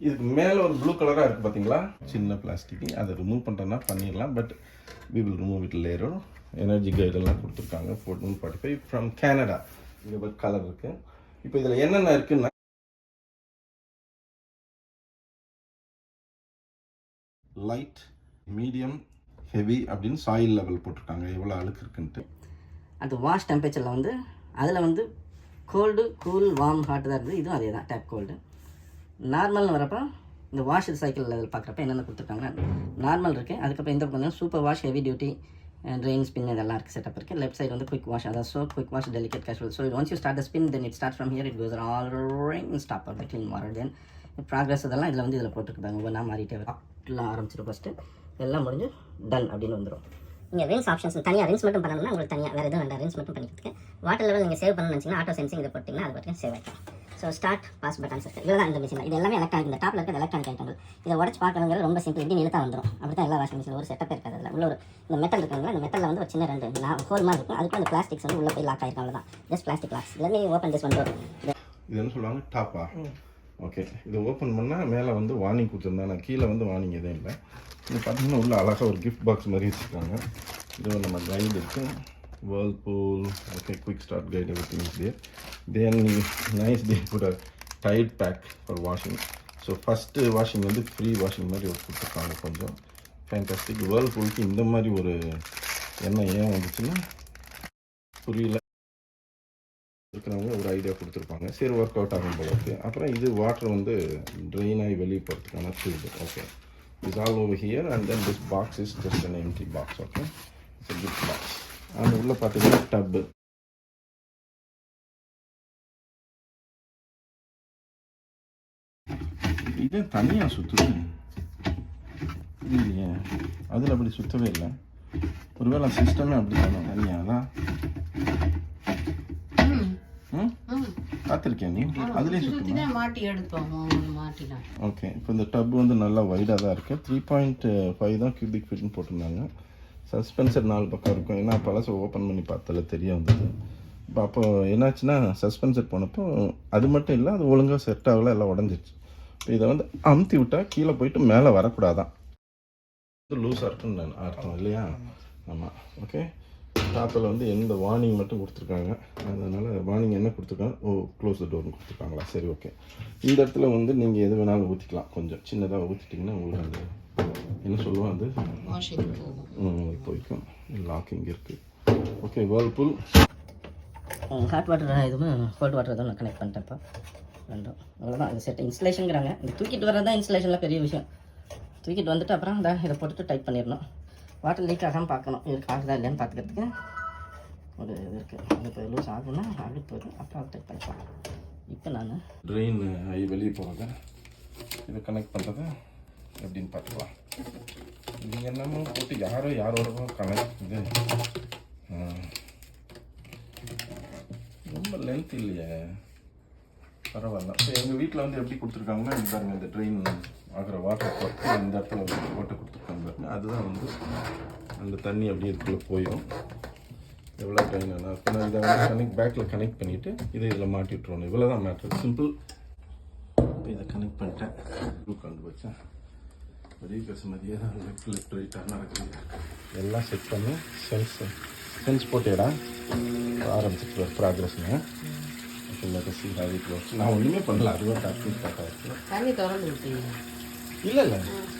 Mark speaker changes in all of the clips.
Speaker 1: இதுக்கு மேலே ஒரு ப்ளூ கலராக இருக்குது பார்த்தீங்களா சின்ன பிளாஸ்டிக் அதை ரிமூவ் பண்ணுறேன்னா பண்ணிடலாம் but we will remove it later. Energy கைடெல்லாம் கொடுத்துருக்காங்க fourteen forty five from Canada இங்கே கலர் இருக்குது இப்போ இதில் என்னென்ன இருக்குன்னா லைட் மீடியம் ஹெவி அப்படின்னு சாயில் லெவல் போட்டிருக்காங்க. எவ்வளோ அழுக்கு இருக்குன்ட்டு.
Speaker 2: அது வாஷ் டெம்பரேச்சரில் வந்து அதில் வந்து கோல்டு கூல் வார்ம் ஹாட் தான் இருக்குது. இதுவும் அதே தான் டேப் கோல்டு நார்மல்னு வரப்போ இந்த வாஷ் சைக்கிள் லெவல் பார்க்குறப்ப என்னென்ன கொடுத்துருக்காங்க நார்மல் இருக்குது அதுக்கப்புறம் இந்த பக்கம் super wash heavy duty drain spin இதெல்லாம் இருக்குது செட்டப் இருக்குது லெஃப்ட் சைடு வந்து குயிக் வாஷ் அதாவது so quick wash delicate casual so once you start the spin then it start from here it goes all stop of the clean water then progress இதெல்லாம் இதில் வந்து இதில் போட்டுருக்காங்க ஒவ்வொன்றா மாறிட்டே வரும். ஆரம்பிச்சிடும் ஃபஸ்ட்டு எல்லாம் முடிஞ்சு டன் அப்படின்னு வந்துடும்
Speaker 3: நீங்கள் ரின்ஸ் ஆப்ஷன்ஸ் தனியாக ரின்ஸ் மட்டும் பண்ணணும்னா உங்களுக்கு தனியாக வேறு எதுவும் வேண்டாம். ரின்ஸ் மட்டும் பண்ணிக்கிறதுக்கு. வாட்டர் லெவல் நீங்கள் சேவ் பண்ணணும்னு நினச்சிங்கன்னா ஆட்டோ சென்சிங் இதை போட்டிங்கன்னா அது பார்த்து சேவ் ஆகிடும் ஸோ ஸ்டார்ட் பாஸ் பட்டன்ஸ் இருக்குது தான் இந்த மிஷின் இது எல்லாமே எலக்ட்ரானிக் இந்த டாப்பில் இருக்கிற எலக்ட்ரானிக் ஐட்டங்கள் இதை உடச்சு பார்க்கணுங்கிறது ரொம்ப சிம்பிள் எப்படி இழுத்தா வந்துடும் அப்படி தான் எல்லா வாஷிங் மிஷின் ஒரு செட்டப் இருக்காது அதில். உள்ள ஒரு இந்த மெட்டல் இருக்குங்களா இந்த மெட்டலில் வந்து ஒரு சின்ன ரெண்டு ஹோல் மாதிரி இருக்கும். அதுக்கு அந்த பிளாஸ்டிக்ஸ் வந்து உள்ளே போய் லாக் ஆயிருக்கும் அவ்வளோதான் ஜஸ்ட் பிளாஸ்டிக் லாக்ஸ் நீங்கள் ஓப்பன் திஸ் பண்ணுறோம்
Speaker 1: இது என்ன சொல்லுவாங்க? டாப்பா ஓகே இது ஓப்பன் பண்ணால் மேலே வந்து வார்னிங் கொடுத்துருந்தாங்க கீழே வந்து வார்னிங் எதுவும் இல்லை. இது பார்த்தீங்கன்னா உள்ள அழகாக ஒரு கிஃப்ட் பாக்ஸ் மாதிரி வச்சுருக்காங்க. இது நம்ம கைடு இருக்குது Whirlpool okay quick start everything is there. Then then nice day a tight pack for washing so first washing வந்து ஃப்ரீ வாஷிங் மாதிரி ஒரு கொடுத்துருக்காங்க கொஞ்சம். ஃபேன்டாஸ்டிக் வேர்ல்பூலுக்கு இந்த மாதிரி ஒரு எண்ணெய் ஏன் வந்துச்சுன்னா புரியல. இருக்கிறவங்க ஒரு ஐடியா கொடுத்துருப்பாங்க. சரி ஒர்க் அவுட் ஆகும் போல இருக்குது அப்புறம் இது வாட்டர் வந்து ட்ரெயின் ஆகி வெளியே போகிறதுக்கான tube okay is all over here and then this box is just an empty box okay it's gift box and உள்ளே பார்த்தீங்கன்னா டப்பு இது தனியாக சுற்றுது இல்லையே அதில் அப்படி சுற்றவே இல்லை. ஒருவேளை சிஸ்டமே அப்படி பண்ணோம் தனியாக அதான் ம்? பார்த்துருக்கியா நீ? அதுலேயே
Speaker 4: சுற்றி மாட்டி மாட்டிலாம்
Speaker 1: ஓகே இப்போ இந்த டப் வந்து நல்லா வைடாக தான் இருக்குது த்ரீ பாயிண்ட் ஃபைவ் தான் கியூபிக் ஃபீட்னு போட்டிருந்தாங்க. சஸ்பென்சர் நாலு பக்கம் இருக்கும். ஏன்னா பழசை ஓப்பன் பண்ணி பார்த்தால தெரிய வந்தது. இப்போ அப்போ என்னாச்சுன்னா சஸ்பென்சர் போனப்போ அது மட்டும் இல்லை அது ஒழுங்காக செட் ஆகல எல்லாம் உடஞ்சிருச்சு. இப்போ இதை வந்து அமுத்தி விட்டால் கீழே போயிட்டு மேலே வரக்கூடாதான். லூஸாக இருக்குன்னு நான் அர்த்தம் இல்லையா? ஆமாம் ஓகே டாப்பில் வந்து எந்த வார்னிங் மட்டும் கொடுத்துருக்காங்க. அதனால் வார்னிங் என்ன கொடுத்துருக்காங்க? ஓ க்ளோஸ் த டோர்னு கொடுத்துருக்காங்களா? சரி ஓகே இந்த இடத்துல வந்து நீங்கள் எது வேணாலும் ஊற்றிக்கலாம் கொஞ்சம் சின்னதாக ஊற்றிட்டிங்கன்னா உங்களுக்கு அந்த என்ன சொல்லுவோம் அது? போய்க்கும். லாக்கிங் இருக்குது ஓகே வேர்ல்பூல்
Speaker 2: ஹாட் வாட்டர் இதுவும் கோல்ட் வாட்டர் எதுவும் நான் கனெக்ட் பண்ணிட்டேன் இப்போ. ரெண்டும். அவ்வளோதான் இந்த செட் இன்ஸ்டலேஷனுங்கிறாங்க இந்த தூக்கிட்டு வரது தான் இன்ஸ்டலேஷனில் பெரிய விஷயம். தூக்கிட்டு வந்துட்டு அப்புறம் அதை இதை போட்டுட்டு டைப் பண்ணிடணும். வாட்டர் லீக் ஆகாமல் பார்க்கணும். இதுக்கு ஆகுதா இல்லையான்னு பார்த்துக்கிறதுக்கு. ஒரு இது இருக்குது இப்போ லூஸ் ஆகும்னா ஆகி போயிடும் அப்புறம் அதை டைப் பண்ணிக்கலாம் இப்போ நான்
Speaker 1: ட்ரெயின் வெளியே போகிறது இதை கனெக்ட் பண்ணுறது எப்படின்னு பார்த்துக்கலாம். நீங்கள் என்னமோ போட்டு யாரோ யாரோட கனெக்ட் இது. ரொம்ப லென்த் இல்லையே. பரவாயில்ல. இப்போ எங்கள் வீட்டில் வந்து எப்படி கொடுத்துருக்காங்கன்னா இந்த பாருங்க இந்த ட்ரெயின் ஆகிற வாட்டர் பொறுத்து இந்த இடத்துல வந்து போட்டு கொடுத்துருக்காங்க அதுதான் வந்து அந்த தண்ணி அப்படியே இதுக்குள்ளே போயிடும் எவ்வளோ ட்ரெயின் ஆனால் இப்போ நான் இதை வந்து கனெக்ட் பேக்கில் கனெக்ட் பண்ணிவிட்டு இதை இதில் மாட்டி விட்ருவோம் இவ்வளோ தான் மேட்ரு சிம்பிள் இப்போ இதை கனெக்ட் பண்ணிட்டேன். உட்காந்து வச்சேன் பெரிய கசுமதியே தான் லெஃப்ட் லெஃப்ட் ரைட்டாக நடக்குது எல்லாம் செட் பண்ணி சென்ஸ் சென்ஸ் போட்டேடா ஆரம்பிச்சிட்டு ப்ராக்ரஸ்னு நான் ஒன்றுமே பண்ணல அதுவாக டக்கு ஸ்டார்ட் ஆகிடுச்சு
Speaker 4: தண்ணி திறந்து
Speaker 1: இல்லை இல்லை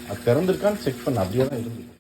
Speaker 1: அது திறந்துருக்கான்னு செக் பண்ண அப்படியே தான் இருந்தது